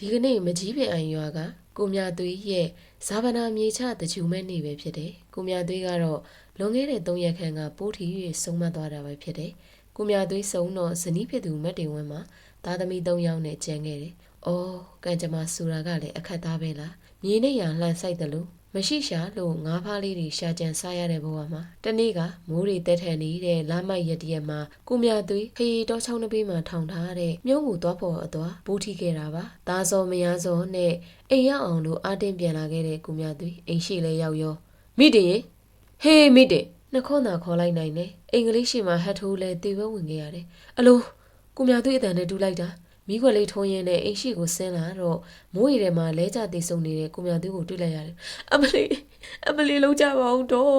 ဒီကနေ့မကြီးပင်အိုင်ရွာကကိုမြသွေးရဲ့ဇာဗနာမြေချတကြူမဲ့နေပဲဖြစ်တယ်။ကိုမြသွေးကတော့လွန်ခဲ့တဲ့၃ရက်ခန့်ကပိုးထီ၍ဆုံးမသွားတာပဲဖြစ်တယ်။ကိုမြသွေးဆုံးတော့ဇနီးဖြစ်သူမတ်တင်ဝင်းမှာသားသမီး၃ယောက်နဲ့ကျန်ခဲ့တယ်။အော်ကံကြမ္မာဆူရာကလည်းအခက်သားပဲလား။မြေနဲ့ရလှန်ဆိုင်တယ်လို့ မရှိရှာလို့ငါးဖားလေးတွေရှာကြံစားရတဲ့ဘဝမှာတနေ့ကမိုးတွေတက်ထန်နေတဲ့လမ်းမိုက်ရက်တရက်မှာကိုမြသွေးခရီတော်ချောင်းတစ်ပေးမှာထောင်ထားတဲ့မြုံကိုသွားဖို့အသွားဘူးထိခဲ့တာပါ။သားစောမယားစောနဲ့အိမ်ရောက်အောင်လို့အာတင်းပြန်လာခဲ့တဲ့ကိုမြသွေးအိမ်ရှိလဲရောက်ရောမိတင်ရင်ဟေးမိတင်နှခေါသာခေါ်လိုက်နိုင်တယ်။အင်္ဂလိပ်ရှိမှဟတ်ထိုးလဲတေဝဲဝင်ခဲ့ရတယ်။အလိုကိုမြသွေးအတန်နဲ့တူလိုက်တာ မိခွက်လေးထုံးရင်းနဲ့အိမ်ရှိကိုဆင်းလာတော့မိုးရီထဲမှာလဲကျသေးဆုံနေတဲ့ကိုမြသွေးကိုတွေ့လိုက်ရတယ်။အမလေးအမလေးလုံးကြပါဦးတော့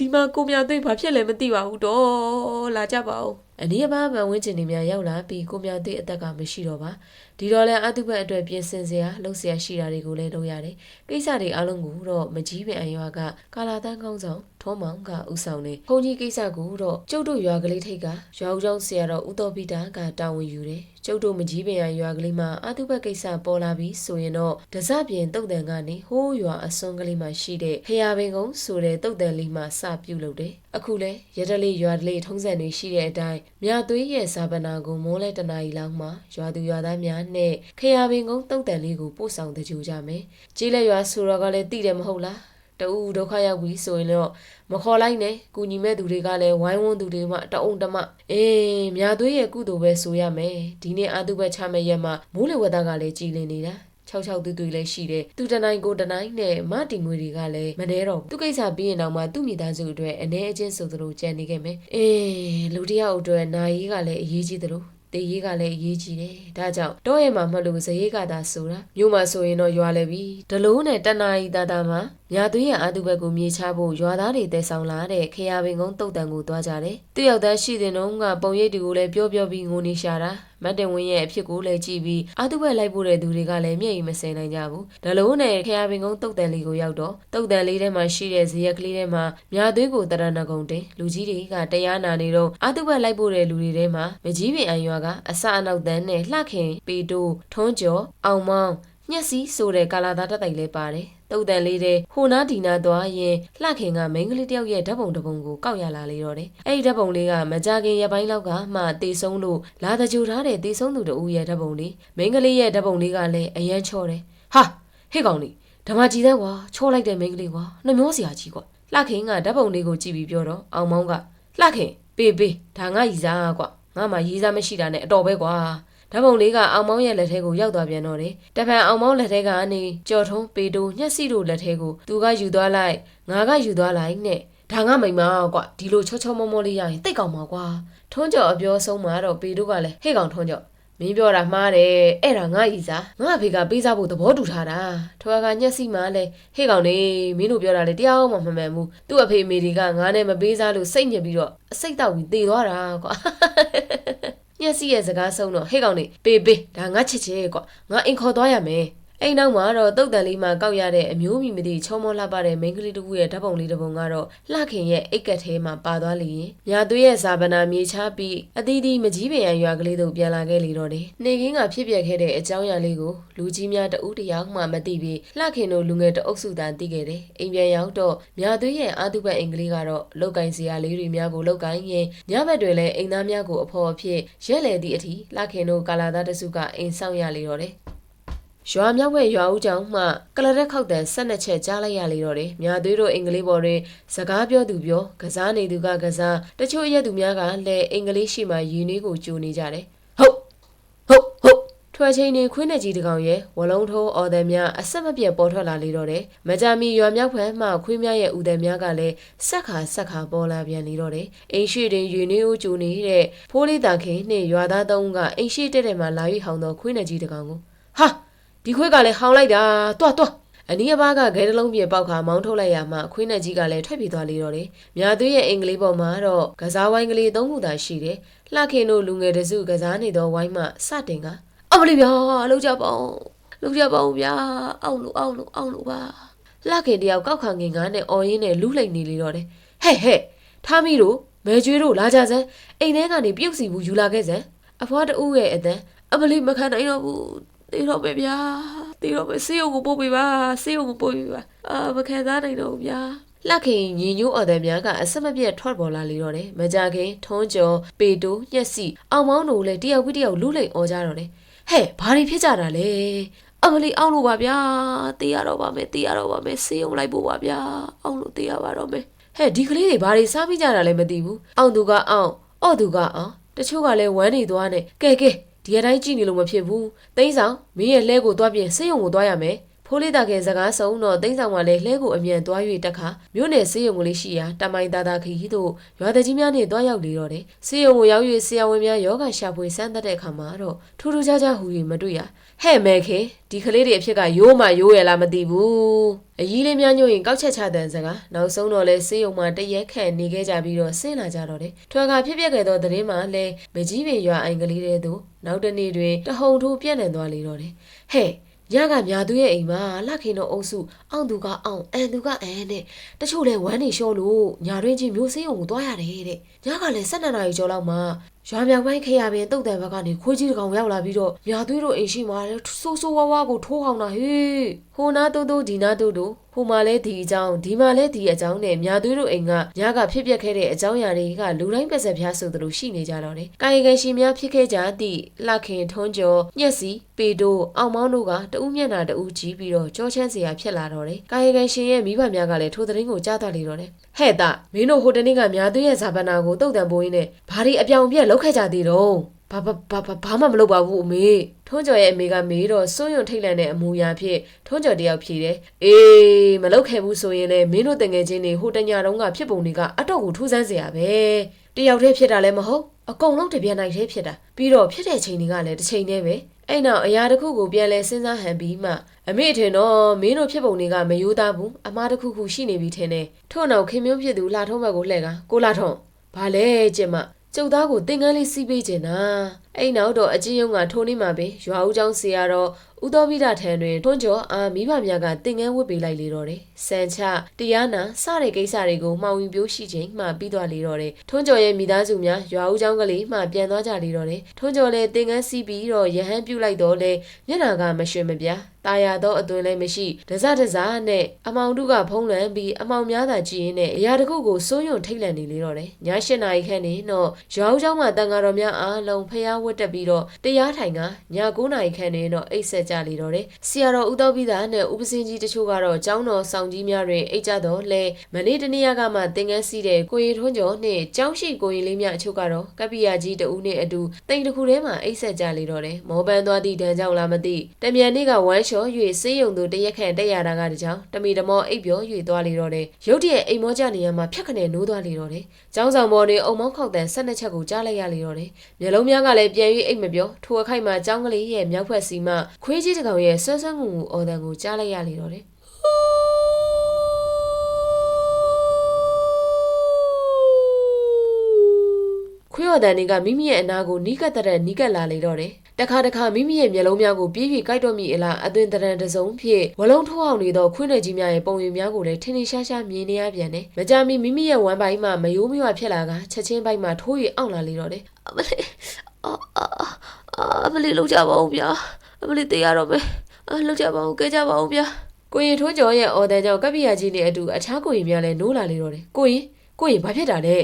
ဒီမှာကိုမြသွေးဘာဖြစ်လဲမသိပါဘူးတော့လာကြပါဦး အနည်းအပါးမှဝင်းကျင်နေများရောက်လာပြီးကိုမြသွေးအသက်ကမရှိတော့ပါဒီတော့လဲအတုပတ်အတွက်ပြင်ဆင်စရာလှုပ်ရှားရှိတာတွေကိုလည်းလုပ်ရတယ်ကိစ္စတွေအလုံးကိုတော့မကြီးပင်အရွာကကာလာတန်းကောင်းဆောင်ထုံးမောင်ကဥဆောင်နေဘုန်းကြီးကိစ္စကိုတော့ကျုပ်တို့ရွာကလေးထိတ်ကရွာဦးကျောင်းဆရာတော်ဦးတော်ပိတာကတာဝန်ယူတယ်ကျုပ်တို့မကြီးပင်ရွာကလေးမှာအတုပတ်ကိစ္စပေါ်လာပြီးဆိုရင်တော့ဒဇပြင်တုတ်တန်ကနေဟိုးရွာအစွန်းကလေးမှာရှိတဲ့ဖျားပင်ကုန်းဆိုတဲ့တုတ်တန်လေးမှာစပြုတ်လုပ်တယ်အခုလဲရတလေးရွာတလေးထုံးစံတွေရှိတဲ့အတိုင်းမြသွေးရဲ့ဇာပနာကိုမိုးလဲတနာရီလောက်မှရွာသူရွာသားများနဲ့ခရပင်ကုန်းတုတ်တန်လေးကိုပို့ဆောင်တကြူကြမယ်။ကြီးလက်ရွာဆိုတော့ကလည်းသိတယ်မဟုတ်လား။တူဒုက္ခရောက်ပြီဆိုရင်တော့မခေါ်လိုက်နဲ့။ကုညီမဲ့သူတွေကလည်းဝိုင်းဝန်းသူတွေမှတအုံတမအေးမြသွေးရဲ့ကုသိုလ်ပဲဆိုရမယ်။ဒီနေ့အတုပဲချမဲ့ရက်မှာမိုးလေဝသကလည်းကြည်လင်နေတာ။ ၆၆တူတူလည်းရှိတယ်သူတနိုင်ကိုတနိုင်နဲ့မတီငွေတွေကလည်းမနှဲတော့ဘူးသူကိစ္စပြီးရင်တော့မှသူ့မိသားစုအတွက်အနေအချင်းဆိုသလိုကြံနေခဲ့မယ်အေးလူတယောက်အတွက်နိုင်ရေးကလည်းအရေးကြီးသလိုတေးရေးကလည်းအရေးကြီးတယ်။ဒါကြောင့်တော့ရဲ့မှာမလို့ဇရေးကသာဆိုတာမြို့မှာဆိုရင်တော့ရွာလည်းပြီ။ဒလုံးနဲ့တနာရီတာတာမှာ ညာသွေးရအာတုဘက်ကိုမြေချဖို့ရွာသားတွေတဲဆောင်လာတဲ့ခရပင်ကုန်းတုတ်တန်ကိုသွားကြတယ်။သူ့ယောက်သားရှိတဲ့နှုံးကပုံရိပ်တူကိုလည်းပြောပြောပြီးငိုနေရှာတာ။မတ်တင်ဝင်းရဲ့အဖြစ်ကိုလည်းကြည့်ပြီးအာတုဘက်လိုက်ဖို့တဲ့သူတွေကလည်းမျက်ရည်မစင်နိုင်ကြဘူး။ဒလုံးနဲ့ခရပင်ကုန်းတုတ်တန်လေးကိုရောက်တော့တုတ်တန်လေးထဲမှာရှိတဲ့ဇရက်ကလေးထဲမှာညာသွေးကိုတရဏဂုံတင်လူကြီးတွေကတရားနာနေတော့အာတုဘက်လိုက်ဖို့တဲ့လူတွေထဲမှာမကြီးပင်အန်ရွာကအစအနောက်တန်းနဲ့လှခင်ပေတိုးထုံးကျော်အောင်မောင်းညက်စီဆိုတဲ့ကာလာသားတက်တိုင်လေးပါတယ် တုတ်တန်လေးတဲ့ဟိုနာဒီနာသွားရင်လှခင်ကမိန်းကလေးတယောက်ရဲ့ဓာတ်ပုံတစ်ပုံကိုကောက်ရလာလေတော့တယ်အဲ့ဒီဓာတ်ပုံလေးကမကြခင်ရပိုင်းလောက်ကမှတေဆုံးလို့လာတကြူထားတဲ့တေဆုံးသူတူရဲ့ဓာတ်ပုံလေးမိန်းကလေးရဲ့ဓာတ်ပုံလေးကလည်းအရန်ချော့တယ်ဟာဟဲ့ကောင်လေးဓမ္မကြီးတဲ့ကွာချောလိုက်တဲ့မိန်းကလေးကွာနှမျောစရာကြီးကွာလှခင်ကဓာတ်ပုံလေးကိုကြည့်ပြီးပြောတော့အောင်မောင်းကလှခင်ပေးပေးဒါငါရီစားကွာငါမှရေးစားမရှိတာနဲ့အတော်ပဲကွာ ဓာတ်ပုံလေးကအောင်မောင်းရဲ့လက်ထဲကိုရောက်သွားပြန်တော့တယ်။တဖန်အောင်မောင်းလက်ထဲကနေကြော်ထုံးပေတိုညက်စီတို့လက်ထဲကိုသူကယူသွားလိုက်ငါကယူသွားလိုက်နဲ့ဒါငါမိမကွာဒီလိုချောချောမောမောလေးရရင်တိတ်ကောင်းပါကွာထွန်းကြော်အပြောဆုံးမှာတော့ပေတိုကလည်းဟဲ့ကောင်ထွန်းကြော်မင်းပြောတာမှားတယ်အဲ့ဒါငါဤစားငါအဖေကပေးစားဖို့သဘောတူထားတာထွာကညက်စီမှလဲဟေ့ကောင်နေမင်းတို့ပြောတာလေတရားမှမမှန်ဘူးသူ့အဖေအမေတွေကငါနဲ့မပေးစားလို့စိတ်ညစ်ပြီးတော့အစိတ်တောက်ပြီးသေသွားတာကွာ ညက်စီရဲ့စကားဆုံးတော့ဟေ့ကောင်နေပေးပေးဒါငါချစ်ချစ်ကွာငါအင်ခေါ်သွားရမယ် အိမ်နောက်မှာတော့တုတ်တန်လေးမှာကောက်ရတဲ့အမျိုးမီမသိချောမောလှပတဲ့မိန်းကလေးတစ်ခုရဲ့ဓာတ်ပုံလေးတစ်ပုံကတော့လှခင်ရဲ့အိတ်ကက်ထဲမှာပါသွားလေရင်ညာသွေးရဲ့ဇာပနာမြေချပြီးအသီးသီးမကြီးပင်ရရွာကလေးတို့ပြန်လာခဲ့လေတော့တယ်။နေကင်းကဖြစ်ပျက်ခဲ့တဲ့အကြောင်းအရာလေးကိုလူကြီးများတဦးတယောက်မှမသိပြီးလှခင်တို့လူငယ်တအုပ်စုသာသိခဲ့တယ်။အိမ်ပြန်ရောက်တော့ညာသွေးရဲ့အာတုပတ်အင်္ဂလိပ်ကတော့လောက်ကင်စရာလေးတွေများကိုလောက်ကင်ရင်ညဘက်တွေလည်းအိမ်သားများကိုအဖော်အဖြစ်ရက်လေသည့်အထိလှခင်တို့ကာလာသားတစုကအိမ်ဆောင်ရလေတော့တယ်။ ရွာမြောက်ဘက်ရွာဦးကျောင်းမှကလရက်ခောက်တန်၁၂ချက်ကြားလိုက်ရလေတော့တယ်။မြာသွေးတို့အင်္ဂလိပ်ပေါ်တွင်စကားပြောသူပြောကစားနေသူကကစားတချို့ရက်သူများကလည်းအင်္ဂလိပ်ရှိမှယူနေကိုကြိုနေကြတယ်။ဟုတ်ဟုတ်ဟုတ်ထွက်ချင်းနေခွင်းနဲ့ကြီးတကောင်ရဲ့ဝလုံးထိုးအော်တယ်များအဆက်မပြတ်ပေါ်ထွက်လာလေတော့တယ်။မကြမီရွာမြောက်ဖက်မှခွေးများရဲ့ဦးတယ်များကလည်းဆက်ခါဆက်ခါပေါ်လာပြန်လေတော့တယ်။အိမ်ရှိတွင်ယူနေဦးကြိုနေတဲ့ဖိုးလေးတာခင်နှင့်ရွာသားသုံးကအိမ်ရှိတဲ့တဲ့မှာလာ၍ဟောင်းတော့ခွင်းနဲ့ကြီးတကောင်ကိုဟာ ဒီခွေးကလည်းဟောင်းလိုက်တာတွတ်တွတ်အနီးအပါးကဂဲတလုံးပြေပေါက်ခါမောင်းထုတ်လိုက်ရမှခွေးနဲ့ကြီးကလည်းထွက်ပြေးသွားလေတော့တယ်။မြာသွေးရဲ့အင်္ဂလိပ်ပေါ်မှာတော့ကစားဝိုင်းကလေးသုံးခုသာရှိတယ်။လှခင်တို့လူငယ်တစုကစားနေသောဝိုင်းမှစတင်ကအမလေးဗျာလှုပ်ကြပါအောင်လှုပ်ကြပါအောင်ဗျာအောက်လို့အောက်လို့အောက်လို့ပါလှခင်တယောက်ကောက်ခံငင်ကားနဲ့အော်ရင်းနဲ့လူးလိုက်နေလေတော့တယ်ဟဲ့ဟဲ့ထားမိတို့မဲကျွေးတို့လာကြစမ်းအိမ်ထဲကနေပြုတ်စီဘူးယူလာခဲ့စမ်းအဖွားတူရဲ့အတန်းအမလေးမခံနိုင်တော့ဘူး တေတော့ပဲဗျာတေတော့ပဲဆေးရုံကိုပို့ပေးပါဆေးရုံကိုပို့ပေးပါအာမခံစားနိုင်တော့ဘူးဗျာလှခင်ညီညို့အော်တဲ့များကအဆက်မပြတ်ထွက်ပေါ်လာလေတော့တယ်မကြခင်ထုံးကျော်ပေတိုညက်စီအောင်မောင်းတို့လည်းတယောက်ပြီးတယောက်လူးလိမ်អော်ကြတော့တယ်ဟဲ့ဘာတွေဖြစ်ကြတာလဲအမလီအောင်လို့ပါဗျာတေးရတော့ပါမယ်တေးရတော့ပါမယ်ဆေးရုံလိုက်ပို့ပါဗျာအောင်လို့တေးရပါတော့မယ်ဟဲ့ဒီကလေးတွေဘာတွေစားပြီးကြတာလဲမသိဘူးအောင်သူကအောင်အော့သူကအောင်တချို့ကလည်းဝမ်းနေသွားနေကဲကဲ ဒီအတိုင်းကြည့်နေလို့မဖြစ်ဘူးသိန်းဆောင်မင်းရဲ့လှဲကိုသွားပြင်ဆေးရုံကိုသွားရမယ်ဖိုးလေးတာခင်စကားဆုံးတော့သိန်းဆောင်ကလည်းလှဲကိုအမြန်သွား၍တက်ခါမြို့နယ်ဆေးရုံကလေးရှိရာတမိုင်သားသားခရီးသို့ရွာတကြီးများနဲ့သွားရောက်လေတော့တယ်ဆေးရုံကိုရောက်၍ဆရာဝန်များယောဂရှာဖွေစမ်းသပ်တဲ့အခါမှာတော့ထူးထူးခြားခြားဟူ၍မတွေ့ရ ဟဲ့မဲခင်ဒီကလေးတွေအဖြစ်ကရိုးမှရိုးရလားမသိဘူးအကြီးလေးများညို့ရင်ကောက်ချက်ချတဲ့စကားနောက်ဆုံးတော့လဲဆေးရုံမှာတရက်ခန့်နေခဲ့ကြပြီးတော့ဆင်းလာကြတော့တယ်ထွာကဖြစ်ပျက်ခဲ့သောသတင်းမှာလဲမကြီးပင်ရွာအိမ်ကလေးတဲ့သူနောက်တနေ့တွင်တဟုန်ထိုးပြန့်နှံ့သွားလေတော့တယ်ဟဲ့ညကမြာသူရဲ့အိမ်မှာလှခင်တို့အုပ်စုအောင်သူကအောင်အန်သူကအန်နဲ့တချို့လဲဝမ်းနေလျှော့လို့ညာတွင်ချင်းမျိုးစေးုံကိုသွားရတယ်တဲ့ညကလည်း၁၂နာရီကျော်လောက်မှာ ရွာမြောက်ပိုင်းခရပင်တုတ်တန်ဘက်ကနေခွေးကြီးတစ်ကောင်ရောက်လာပြီးတော့မြာသွေးတို့အိမ်ရှိမှာဆိုးဆိုးဝါးဝါကိုထိုးအောင်တာဟေးဟိုနာတိုးတိုးဒီနာတိုးတိုးဟိုမှာလဲဒီအကြောင်းဒီမှာလဲဒီအကြောင်းနဲ့မြာသွေးတို့အိမ်ကညကဖြစ်ပျက်ခဲ့တဲ့အကြောင်းအရာတွေကလူတိုင်းပတ်ဆက်ဖျားဆိုသလိုရှိနေကြတော့တယ်။ကာယကံရှင်များဖြစ်ခဲ့ကြသည့်လှခင်ထုံးကျော်ညက်စီပေတိုအောင်မောင်းတို့ကတဦးမျက်နှာတဦးကြည့်ပြီးတော့ကြောချမ်းစရာဖြစ်လာတော့တယ်။ကာယကံရှင်ရဲ့မိဘများကလည်းထိုသတင်းကိုကြားသွားလေတော့တယ်။ဟဲ့တာမင်းတို့ဟိုတနေ့ကမြာသွေးရဲ့ဇာပနာကိုတုတ်တန်ပိုးရင်းနဲ့ဘာဒီအပြောင်ပြက်လောက်ခဲ့ကြသေးတော့ဘာဘာဘာဘာမှမလုပ်ပါဘူးအမေထုံးကျော်ရဲ့အမေကမေးတော့စိုးရုံထိတ်လန့်တဲ့အမူအရာဖြင့်ထုံးကျော်တယောက်ဖြေတယ်အေးမလုပ်ခဲ့ဘူးဆိုရင်လည်းမင်းတို့တငယ်ချင်းတွေဟိုတညာတုန်းကဖြစ်ပုံတွေကအတော့ကိုထူးဆန်းစရာပဲတယောက်တည်းဖြစ်တာလည်းမဟုတ်အကုန်လုံးတပြက်နိုင်တည်းဖြစ်တာပြီးတော့ဖြစ်တဲ့ချိန်တွေကလည်းတစ်ချိန်တည်းပဲအဲ့နောက်အရာတစ်ခုကိုပြန်လဲစဉ်းစားဟန်ပြီးမှအမေထင်တော့မင်းတို့ဖြစ်ပုံတွေကမယိုးသားဘူးအမားတစ်ခုခုရှိနေပြီထင်တယ်ထို့နောက်ခင်မျိုးဖြစ်သူလှထုံးဘက်ကိုလှည့်ကကိုလှထုံးဘာလဲကျင်မ ကျုပ်သားကိုသင်္ကန်းလေးစီးပေးချင်တာအဲ့နောက်တော့အကြီးယုံကထိုးနေမှာပဲရွာဦးကျောင်းဆရာတော့ ဥသောပိဒထံတွင်ထွန်းကျော်အာမိဘများကတင်ကန်းဝတ်ပေးလိုက်လေတော့တယ်စံချတရားနာစတဲ့ကိစ္စတွေကိုမှောင်ယူပြိုးရှိခြင်းမှပြီးသွားလေတော့တယ်ထွန်းကျော်ရဲ့မိသားစုများရွာဦးเจ้าကလေးမှပြန်သွားကြလေတော့တယ်ထွန်းကျော်လည်းတင်ကန်းစီးပြီးတော့ရဟန်းပြုတ်လိုက်တော့လေမျက်နာကမရွှင်မပြားตายရသောအသွင်လည်းမရှိဒဇဒဇနဲ့အမောင်တို့ကဖုံးလန်းပြီးအမောင်များသာကြည့်ရင်းနဲ့အရာတစ်ခုကိုစိုးရုံထိတ်လန့်နေလေတော့တယ်ည၈နာရီခန့်နေတော့ရွာဦးเจ้าမှတန်ဃာတော်များအားလုံးဖျားဝတ်တက်ပြီးတော့တရားထိုင်ကည9နာရီခန့်နေတော့အိတ်ဆက် ကြလေတော့တယ်ဆရာတော်ဦးတော်ပိသာနဲ့ဥပစင်းကြီးတချို့ကတော့ကျောင်းတော်ဆောင်ကြီးများတွင်အိတ်ကြတော့လဲမနေ့တနေ့ကမှသင်္ကန်းစီးတဲ့ကိုရီထွန်းကျော်နဲ့ကျောင်းရှိကိုရီလေးများအချို့ကတော့ကပ္ပိယကြီးတဦးနဲ့အတူတိမ်တစ်ခုထဲမှာအိတ်ဆက်ကြလေတော့တယ်မောပန်းသွားသည့်တန်းကြောင့်လားမသိတမြန်နေ့ကဝမ်းလျှော်၍စေးရုံသူတရက်ခန့်တက်ရတာကတကြောင်တမီတမောအိပ်ပျော်၍သွားလေတော့တယ်ရုတ်တရက်အိမ်မောကြနေရမှာဖြတ်ခနဲ့နိုးသွားလေတော့တယ်ကျောင်းဆောင်ပေါ်တွင်အုံမောင်းခောက်တန်၁၂ချက်ကိုကြားလိုက်ရလေတော့တယ်မျက်လုံးများကလည်းပြန်၍အိပ်မပြောထိုအခိုက်မှာကျောင်းကလေးရဲ့မြောက်ဖက်စီမှခွေးကြီးတစ်ကောင်ရဲ့ဆွမ်းဆွမ်းငုံငူအော်တန်ကိုကြားလိုက်ရလေတော့တယ်ခွေးော်တန်တွေကမိမိရဲ့အနာကိုနီးကပ်တဲ့နီးကပ်လာလေတော့တယ်တခါတခါမိမိရဲ့မျက်လုံးများကိုပြည့်ပြည့်ကြိုက်တော့မိအလားအသွင်တရံတစုံဖြင့်ဝလုံးထိုးအောင်နေသောခွေးနယ်ကြီးများရဲ့ပုံရိပ်များကိုလည်းထင်းထင်းရှားရှားမြင်နေရပြန်တယ်မကြမီမိမိရဲ့ဝမ်းပိုင်းမှာမယိုးမရွဖြစ်လာကချက်ချင်းပိုင်းမှာထိုး၍အောင့်လာလေတော့တယ်အမလေးအာအာအမလေးလောက်ကြပါဦးဗျာ အမလေးတေးရတော့မယ်အလောက်ကြပါဦးကဲကြပါဦးဗျာကိုရင်ထိုးကျော်ရဲ့အော်တန်ကြောင့်ကပ္ပိယကြီးနဲ့အတူအခြားကိုရင်များလည်းနိုးလာလေတော့တယ်ကိုရင်ကိုရင်ဘာဖြစ်တာလဲ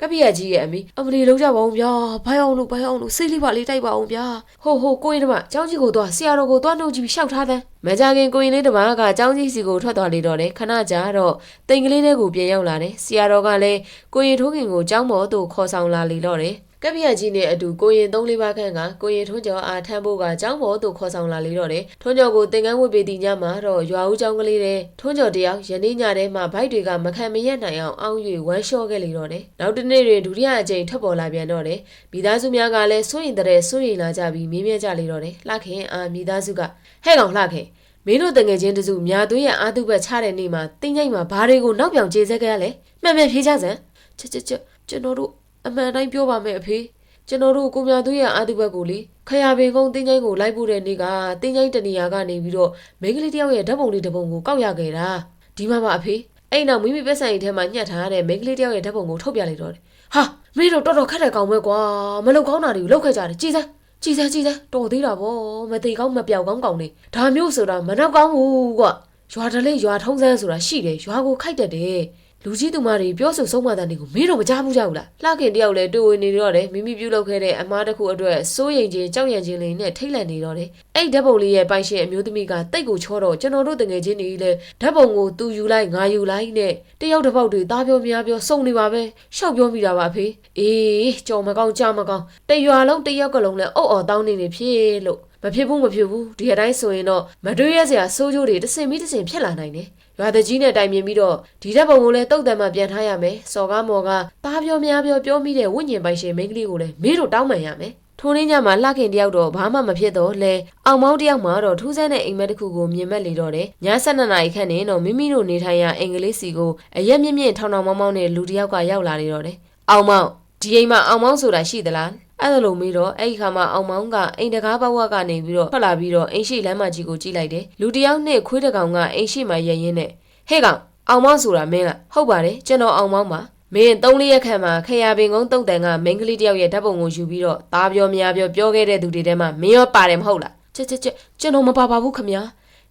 ကပ္ပိယကြီးရဲ့အမေအမလီလုံးကြပါအောင်ဗျာဘိုင်းအောင်လို့ဘိုင်းအောင်လို့စိတ်လေးပါလေးတိုက်ပါအောင်ဗျာဟိုဟိုကိုရင်တမเจ้าကြီးကိုသွားဆရာတော်ကိုသွားနှုတ်ကြည့်ပြီးရှောက်ထားတဲ့မကြခင်ကိုရင်လေးတမကเจ้าကြီးစီကိုထွက်သွားလေတော့တယ်ခဏကြာတော့တိမ်ကလေးတွေကိုပြန်ရောက်လာတယ်ဆရာတော်ကလည်းကိုရင်ထိုးခင်ကိုเจ้าမော်တို့ခေါ်ဆောင်လာလေတော့တယ် ကပ္ပိယကြီးနဲ့အတူကိုရင်၃လေးပါးခန့်ကကိုရင်ထွန်းကျော်အားထမ်းဖို့ကကျောင်းပေါ်သို့ခေါ်ဆောင်လာလေတော့တယ်ထွန်းကျော်ကိုသင်္ကန်းဝတ်ပေးသည့်ညမှာတော့ရွာဦးကျောင်းကလေးတဲ့ထွန်းကျော်တယောက်ယနေ့ညထဲမှာဗိုက်တွေကမခံမရက်နိုင်အောင်အောင်း၍ဝမ်းလျှော့ခဲ့လေတော့တယ်နောက်တစ်နေ့တွင်ဒုတိယအကြိမ်ထပ်ပေါ်လာပြန်တော့တယ်မိသားစုများကလည်းစိုးရင်တဲ့စိုးရင်လာကြပြီးမြင်းမြဲကြလေတော့တယ်လှခင်အာမိသားစုကဟဲ့ကောင်လှခင်မင်းတို့တငယ်ချင်းတစုမြာသွေးရအာတုဘက်ချတဲ့နေ့မှာတင်းကြိုက်မှာဘာတွေကိုနောက်ပြောင်ကျေစဲခဲ့ရလဲမှန်မှန်ဖြေကြစမ်းချစ်ချစ်ချစ်ကျွန်တော်တို့ အမှန်တိုင်းပြောပါမယ်အဖေကျွန်တော်တို့ကိုမြသွေးရအာတုဘက်ကိုလေခရပင်ကုန်းတင်းကြိုက်ကိုလိုက်ပို့တဲ့နေ့ကတင်းကြိုက်တနေရာကနေပြီးတော့မိန်းကလေးတယောက်ရဲ့ဓာတ်ပုံလေးတစ်ပုံကိုကောက်ရခဲ့တာဒီမှာပါအဖေအဲ့နောက်မိမိပက်ဆိုင်ထဲမှာညှက်ထားတဲ့မိန်းကလေးတယောက်ရဲ့ဓာတ်ပုံကိုထုတ်ပြလိုက်တော့တယ်ဟာမင်းတို့တော်တော်ခက်တဲ့ကောင်ပဲကွာမလုံကောင်းတာတွေကိုလောက်ခဲ့ကြတယ်ကြည်စမ်းကြည်စမ်းကြည်စမ်းတော်သေးတာဗောမသေးကောင်းမပြောက်ကောင်းကောင်းနေဒါမျိုးဆိုတာမနောက်ကောင်းဘူးကွရွာတလေးရွာထုံးစမ်းဆိုတာရှိတယ်ရွာကိုခိုက်တတ်တယ် လူကြီးသူမတွေပြောဆိုဆုံးမတဲ့နေကိုမင်းတို့မကြားဘူးကြောက်လားလှခင်တယောက်လည်းတွေ့ဝင်နေတော့တယ်မိမိပြုတ်လုပ်ခဲ့တဲ့အမားတစ်ခုအတွက်စိုးရိမ်ခြင်းကြောက်ရွံ့ခြင်းလေးနဲ့ထိတ်လန့်နေတော့တယ်အဲ့ဓာတ်ပုံလေးရဲ့ပိုင်ရှင်အမျိုးသမီးကတိတ်ကိုချောတော့ကျွန်တော်တို့တငယ်ချင်းတွေလည်းဓာတ်ပုံကိုသူယူလိုက်ငါယူလိုက်နဲ့တယောက်တစ်ပေါက်တွေသားပြောများပြောစုံနေပါပဲရှောက်ပြောမိတာပါအဖေအေးကြော်မကောင်းကြမကောင်းတရွာလုံးတယောက်ကလုံးလည်းအုတ်အော်တောင်းနေနေဖြစ်လို့ မဖြစ်ဘူးမဖြစ်ဘူးဒီအတိုင်းဆိုရင်တော့မတွေ့ရစရာစိုးကြိုးတွေတစ်စင်ပြီးတစ်စင်ဖြစ်လာနိုင်တယ်ရွာတကြီးနဲ့တိုင်မြင်ပြီးတော့ဒီဓာတ်ပုံကိုလည်းတုတ်တန်မှပြန်ထားရမယ်စော်ကားမော်ကသားပြောများပြောပြောမိတဲ့ဝိညာဉ်ပိုင်ရှင်မိန်းကလေးကိုလည်းမင်းတို့တောင်းပန်ရမယ်ထိုနေ့ညမှာလှခင်တယောက်တော့ဘာမှမဖြစ်တော့လဲအောင်မောင်းတယောက်မှာတော့ထူးဆန်းတဲ့အိမ်မက်တစ်ခုကိုမြင်မဲ့လေတော့တယ်ည7နာရီခန့်နဲ့တော့မိမိတို့နေထိုင်ရာအင်္ဂလိပ်စီကိုအရက်မြင့်မြင့်ထောင်ထောင်မောင်းမောင်းနဲ့လူတစ်ယောက်ကရောက်လာနေတော့တယ်အောင်မောင်းဒီအိမ်မှာအောင်မောင်းဆိုတာရှိသလား အဲ့ဒါလိုမေးတော့အဲ့ဒီခါမှာအောင်မောင်းကအိမ်တကားဘဝကနေပြီးတော့ထွက်လာပြီးတော့အိမ်ရှိလမ်းမကြီးကိုကြည့်လိုက်တယ်လူတစ်ယောက်နဲ့ခွေးတစ်ကောင်ကအိမ်ရှိမှာရရင်နဲ့ဟဲ့ကောင်အောင်မောင်းဆိုတာမင်းလားဟုတ်ပါတယ်ကျွန်တော်အောင်မောင်းပါမင်းသုံးလေးရက်ခန့်မှာခရပင်ကုန်းတုတ်တန်ကမိန်းကလေးတစ်ယောက်ရဲ့ဓာတ်ပုံကိုယူပြီးတော့သားပြောမယားပြောပြောခဲ့တဲ့သူတွေထဲမှာမင်းရောပါတယ်မဟုတ်လားချက်ချက်ချက်ကျွန်တော်မပါပါဘူးခမညာ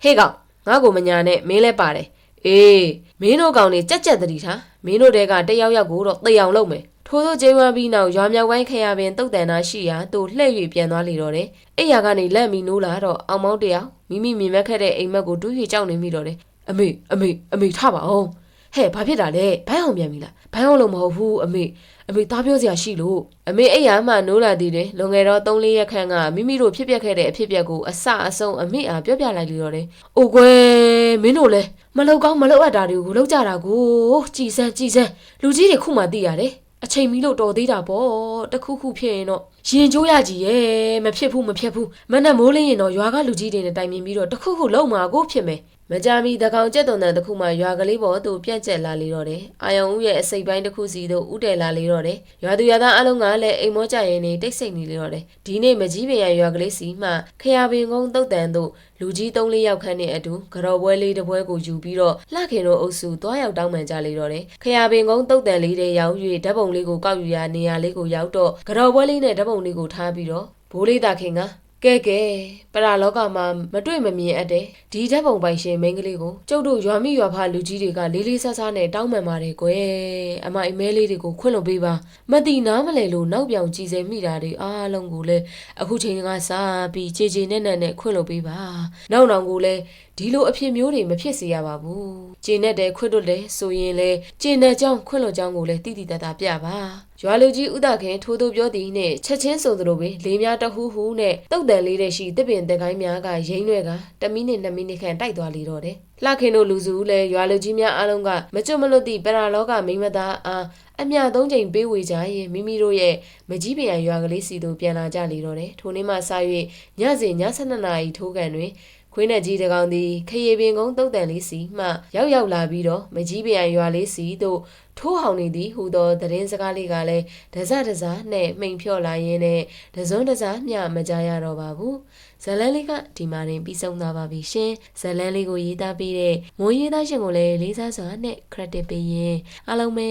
ဟဲ့ကောင်ငါ့ကိုမညာနဲ့မင်းလည်းပါတယ်အေးမင်းတို့ကောင်နေကြက်ကြက်တတိထားမင်းတို့တဲကတယောက်ယောက်ကိုတော့တေအောင်လုပ်မယ် ထို့သောကျင်းဝမ်းပြီးနောက်ရွာမြောက်ပိုင်းခရပင်တုတ်တန်သားရှိရာသူလှည့်၍ပြန်သွားလေတော့တယ်အဲ့ရကနေလက်မီနိုးလာတော့အောင်မောင်းတယောက်မိမိမြင်မက်ခဲ့တဲ့အိမ်မက်ကိုတူး၍ကြောက်နေမိတော့တယ်အမေအမေအမေထပါအောင်ဟဲ့ဘာဖြစ်တာလဲဘိုင်းအောင်ပြန်ပြီလားဘိုင်းအောင်လို့မဟုတ်ဘူးအမေအမေသားပြောစရာရှိလို့အမေအဲ့ရမှနိုးလာသေးတယ်လွန်ခဲ့တော့3-4ရက်ခန့်ကမိမိတို့ဖြစ်ပျက်ခဲ့တဲ့အဖြစ်အပျက်ကိုအစအဆုံးအမေအားပြောပြလိုက်လို့ရတယ်။အိုကွယ်မင်းတို့လဲမလောက်ကောင်းမလောက်အပ်တာတွေကိုလောက်ကြတာကိုကြည်စမ်းကြည်စမ်းလူကြီးတွေခုမှသိရတယ်။ အချိန်မီလို့တော်သေးတာပေါ့တခုခုဖြစ်ရင်တော့ရင်ကျိုးရကြီးရဲ့မဖြစ်ဘူးမဖြစ်ဘူးမနဲ့မိုးလင်းရင်တော့ရွာကလူကြီးတွေနဲ့တိုင်ပင်ပြီးတော့တခုခုလုံးမှာကိုဖြစ်မယ် မကြမီတကောင်ကျက်တုံတန်တစ်ခုမှရွာကလေးပေါ်သို့ပြန့်ကျက်လာလေတော့တယ်။အာယုံဦးရဲ့အစိပ်ပိုင်းတစ်ခုစီသို့ဥတည်လာလေတော့တယ်။ရွာသူရွာသားအလုံးကလည်းအိမ်မောကြရင်နေတိတ်ဆိတ်နေလေတော့တယ်။ဒီနေ့မကြီးပင်ရရွာကလေးစီမှခရပင်ကုန်းတုတ်တန်သို့လူကြီး၃လေးယောက်ခန့်နဲ့အတူကြော်ပွဲလေးတစ်ပွဲကိုယူပြီးတော့လှခင်တို့အုပ်စုသွားရောက်တောင်းပန်ကြလေတော့တယ်။ခရပင်ကုန်းတုတ်တန်လေးတွေရောက်၍ဓာတ်ပုံလေးကိုကောက်ယူရာနေရာလေးကိုရောက်တော့ကြော်ပွဲလေးနဲ့ဓာတ်ပုံလေးကိုထားပြီးတော့ဘိုးလေးသာခင်က ကဲကဲပရာလောကမှာမတွေ့မမြင်အပ်တဲ့ဒီဓာတ်ပုံပိုင်ရှင်မိန်းကလေးကိုကျုပ်တို့ရွာမိရွာဖလူကြီးတွေကလေးလေးဆဆနဲ့တောင်းပန်ပါတယ်ကွယ်အမအမဲလေးတွေကိုခွင့်လွှတ်ပေးပါမတိနားမလဲလို့နောက်ပြောင်ကြည်စဲမိတာတွေအားလုံးကိုလည်းအခုချိန်ကစားပြီးခြေခြေနဲ့နဲ့နဲ့ခွင့်လွှတ်ပေးပါနောက်နောက်ကိုလည်းဒီလိုအဖြစ်မျိုးတွေမဖြစ်စေရပါဘူး။ကျင်းနဲ့တဲ့ခွတ်တို့လဲဆိုရင်လဲကျင်းတဲ့ကြောင့်ခွင့်လွှတ်ကြောင်းကိုလည်းတိတိတတ်တာပြပါ။ ရွာလူကြီးဥဒခင်ထိုးထိုးပြောသည်နဲ့ချက်ချင်းဆိုသလိုပဲလေးများတဟူးဟူးနဲ့တုတ်တန်လေးတဲ့ရှိတစ်ပင်တက်ကိုင်းများကရိမ့်ရွက်ကတမိနစ်2မိနစ်ခန့်တိုက်သွားလေတော့တယ်။လှခင်တို့လူစုလဲရွာလူကြီးများအားလုံးကမကြွမလွတ်သည့်ပရာလောကမိမသားအားအမြသုံးချိန်ပေးဝေကြရင်မိမိတို့ရဲ့မကြီးပင်ရွာကလေးစီတို့ပြန်လာကြလေတော့တယ်။ထိုနေ့မှစ၍ညစဉ်ည7နာရီထိုးကန်တွင် ခွေးနဲ့ကြီးတကောင်သည်ခရီပင်ကုန်းတုတ်တန်လေးစီမှရောက်ရောက်လာပြီးတော့မကြီးပင်ရွာလေးစီတို့ထိုးဟောင်နေသည်ဟူသောသတင်းစကားလေးကလည်းဒဇဒဇနဲ့မှိန်ဖြော့လာရင်းနဲ့ဒဇွန်းဒဇမျှမကြရတော့ပါဘူးဇလန်းလေးကဒီမှာရင်ပြီးဆုံးသွားပါပြီရှင်ဇလန်းလေးကိုရေးသားပေးတဲ့မိုးရေးသားရှင်ကိုလည်းလေးစားစွာနဲ့ credit ပေးရင်အားလုံးပဲ